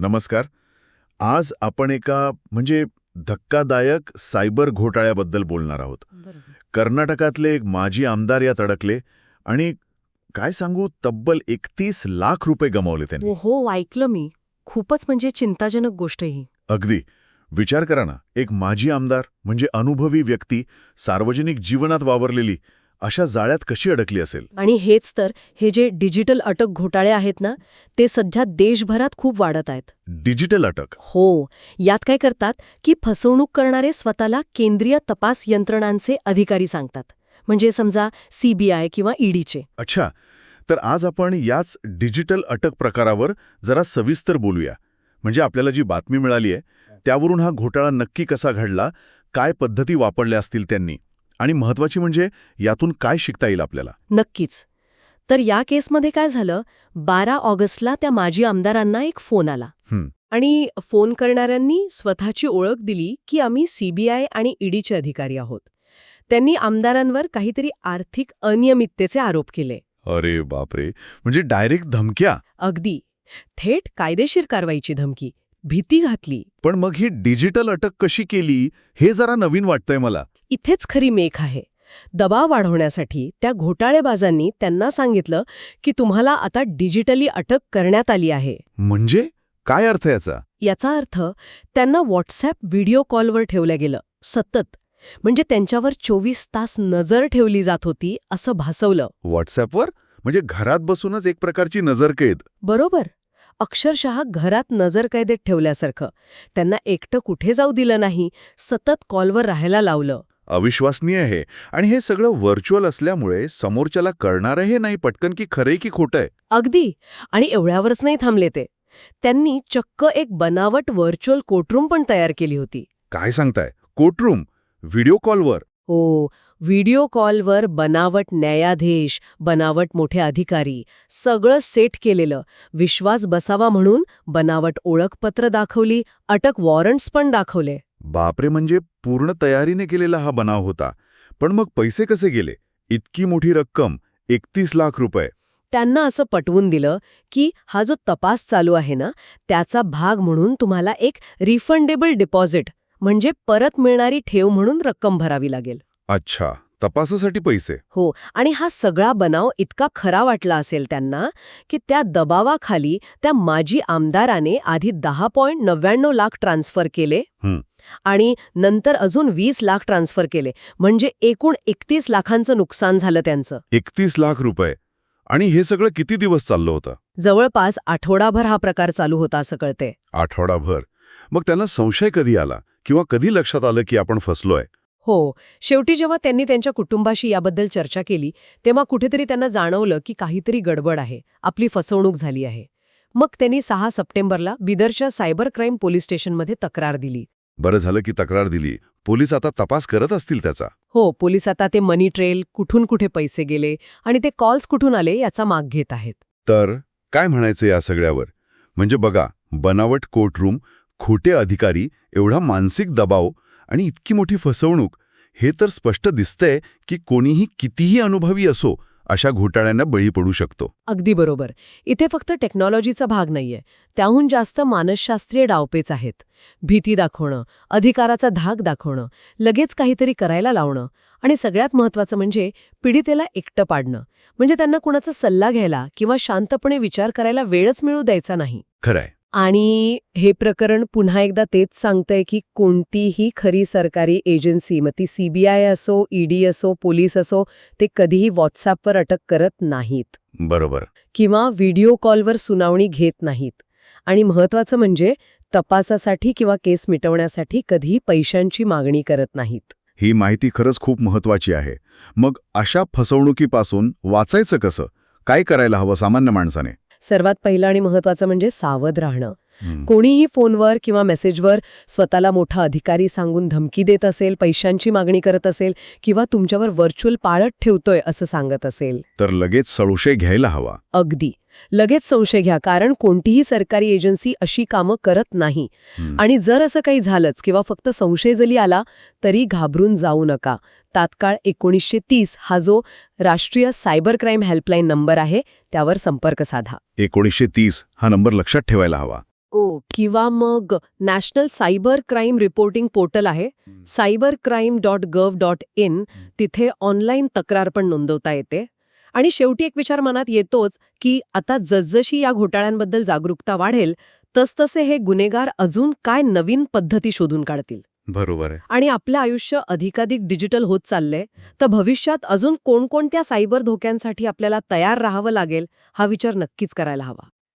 नमस्कार. आज आपण एका म्हणजे धक्कादायक सायबर घोटाळ्याबद्दल बोलणार आहोत. कर्नाटकातले एक माजी आमदार यात अडकले आणि काय सांगू तब्बल एकतीस लाख रुपये गमावले त्यांनी. हो हो ऐकलं मी. खूपच म्हणजे चिंताजनक गोष्ट ही. अगदी. विचार करा ना एक माजी आमदार म्हणजे अनुभवी व्यक्ती सार्वजनिक जीवनात वावरलेली अशा जाळ्यात कशी अडकली असेल? आणि हेच तर हे जे डिजिटल अटक घोटाळे आहेत ना ते सध्या देशभरात खूप वाढत आहेत. डिजिटल अटक? हो यात काय करतात की फसवणूक करणारे स्वतःला केंद्रीय तपास यंत्रणांचे अधिकारी सांगतात. म्हणजे समजा सीबीआय किंवा ईडीचे अच्छा तर आज आपण याच डिजिटल अटक प्रकारावर जरा सविस्तर बोलूया. म्हणजे आपल्याला जी बातमी मिळाली आहे त्यावरून हा घोटाळा नक्की कसा घडला काय पद्धती वापरल्या असतील त्यांनी? आणि महत्वाची म्हणजे यातून काय शिकता येईल आपल्याला? नक्कीच. तर या केसमध्ये काय झालं? बारा ऑगस्टला त्या माजी आमदारांना एक फोन आला. आणि फोन करणाऱ्यांनी स्वतःची ओळख दिली की आम्ही सीबीआय आणि ईडीचे अधिकारी आहोत. त्यांनी आमदारांवर काहीतरी आर्थिक अनियमिततेचे आरोप केले. अरे बापरे! म्हणजे डायरेक्ट धमक्या? अगदी. थेट कायदेशीर कारवाईची धमकी. भीती घातली. पण मग ही डिजिटल अटक कशी केली? हे जरा नवीन वाटतंय मला. इथेच खरी मेख आहे. दबाव वाढवण्यासाठी त्या घोटाळेबाजांनी त्यांना सांगितलं की तुम्हाला आता डिजिटली अटक करण्यात आली आहे. म्हणजे? काय अर्थ याचा? याचा अर्थ त्यांना व्हॉट्सॲप व्हिडिओ कॉलवर ठेवलं गेलं. सतत. म्हणजे त्यांच्यावर चोवीस तास नजर ठेवली जात होती असं भासवलं. व्हॉट्सॲपवर? म्हणजे घरात बसूनच एक प्रकारची नजरकैद बरोबर. अक्षरशः घरात नजर कैदेत ठेवल्यासारखं. त्यांना एकटं कुठे जाऊ दिलं नाही. सतत कॉलवर राहायला लावलं. अविश्वसनीय आहे. आणि हे सगळं व्हर्च्युअल असल्यामुळे समोरच्याला कळणारही नाही पटकन की खरंय की खोटंय. अगदी. आणि एवढ्यावरच नाही थांबले ते. त्यांनी चक्क एक बनावट व्हर्च्युअल कोर्टरूम पण तयार केली होती. काय सांगताय? कोर्टरूम व्हिडिओ कॉलवर हो. व्हिडिओ कॉलवर बनावट न्यायाधीश बनावट मोठे अधिकारी सगळं सेट केलेलं. विश्वास बसावा म्हणून बनावट ओळखपत्र दाखवली अटक वॉरंट्स पण दाखवले. बापरे म्हणजे पूर्ण तयारीने केलेला हा बनाव होता. पण मग पैसे कसे गेले? इतकी मोठी रक्कम एकतीस लाख रुपये. त्यांना असं पटवून दिलं की हा जो तपास चालू आहे ना त्याचा भाग म्हणून तुम्हाला एक रिफंडेबल डिपॉझिट म्हणजे परत मिळणारी ठेव म्हणून रक्कम भरावी लागेल. अच्छा. तपासासाठी पैसे. हो आणि हा सगळा बनाव इतका खरा वाटला असेल त्यांना की त्या दबावाखाली त्या माजी आमदाराने आधी दहा पॉईंट नव्याण्णव लाख ट्रान्स्फर केले. आणि नंतर अजून वीस लाख ट्रान्स्फर केले. म्हणजे एकूण एकतीस लाखांचं नुकसान झालं त्यांचं. एकतीस लाख रुपये. आणि हे सगळं किती दिवस चाललं होतं? जवळपास आठवडाभर हा प्रकार चालू होता असं कळते आठवडाभर. मग त्यांना संशय कधी आला? किंवा कधी लक्षात आलं की आपण फसलोय? हो. शेवटी जेव्हा त्यांनी त्यांच्या कुटुंबाशी याबद्दल चर्चा केली तेव्हा कुठेतरी त्यांना जाणवलं की काहीतरी गडबड आहे. आपली फसवणूक झाली आहे. मग त्यांनी सहा सप्टेंबरला बिदरच्या सायबर क्राईम पोलीस स्टेशनमध्ये तक्रार दिली. बरं झालं की तक्रार दिली. पोलीस आता तपास करत असतील त्याचा. हो पोलीस आता ते मनी ट्रेल कुठून कुठे पैसे गेले आणि ते कॉल्स कुठून आले याचा माग घेत आहेत. तर काय म्हणायचं या सगळ्यावर? म्हणजे बघा बनावट कोर्टरूम खोटे अधिकारी एवढा मानसिक दबाव आणि इतकी मोठी फसवणूक. हे तर स्पष्ट दिसतंय की कोणीही कितीही अनुभवी असो अशा घोटाळ्यांना बळी पडू शकतो. अगदी बरोबर. इथे फक्त टेक्नॉलॉजीचा भाग नाहीये. त्याहून जास्त मानसशास्त्रीय डावपेच आहेत. भीती दाखवणं अधिकाराचा धाक दाखवणं लगेच काहीतरी करायला लावणं आणि सगळ्यात महत्वाचं म्हणजे पीडितेला एकटं पाडणं. म्हणजे त्यांना कुणाचा सल्ला घ्यायला किंवा शांतपणे विचार करायला वेळच मिळू द्यायचा नाही. खरंय. आणि हे प्रकरण पुन्हा एकदा तेच सांगतंय की कोणतीही खरी सरकारी एजन्सी मग ती सीबीआय असो ईडी असो पोलीस असो ते कधीही व्हॉट्सॲपवर अटक करत नाहीत. बरोबर. किंवा व्हिडिओ कॉलवर सुनावणी घेत नाहीत. आणि महत्वाचं म्हणजे तपासासाठी किंवा केस मिटवण्यासाठी कधीही पैशांची मागणी करत नाहीत. ही माहिती खरंच खूप महत्वाची आहे. मग अशा फसवणुकीपासून वाचायचं कसं? काय करायला हवं सामान्य माणसाने? सर्वात पहिलं आणि महत्त्वाचं म्हणजे सावध राहणं. कोणीही फोनवर किंवा मेसेजवर स्वतःला मोठा अधिकारी सांगून धमकी देत असेल पैशांची मागणी करत असेल किंवा तुमच्यावर व्हर्च्युअल पाळत ठेवतोय असं सांगत असेल. तर लगेच संशय घ्यायला हवा. अगदी. लगेच संशय घ्या कारण कोणतीही सरकारी एजन्सी अशी कामं करत नाही. आणि जर असं काही झालंच किंवा फक्त संशय जरी आला तरी घाबरून जाऊ नका. तात्काळ एकोणीसशे तीस हा जो राष्ट्रीय सायबर क्राईम हेल्पलाईन नंबर आहे त्यावर संपर्क साधा. एकोणीसशे तीस हा नंबर लक्षात ठेवायला हवा. ओ किंवा मग national cyber crime reporting portal आहे. Cyber crime dot gov dot in तिथे ऑनलाईन तक्रार पण नोंदवता येते. आणि शेवटी एक विचार मनात येतोच की आता जसजशी या घोटाळ्यांबद्दल जागरूकता वाढेल तसतसे हे गुन्हेगार अजून काय नवीन पद्धती शोधून काढतील. बरोबर आहे. आणि आपलं आयुष्य अधिकाधिक डिजिटल होत चाललंय तर भविष्यात अजून कोणकोणत्या सायबर धोक्यांसाठी आपल्याला तयार राहावं लागेल हा विचार नक्कीच करायला हवा.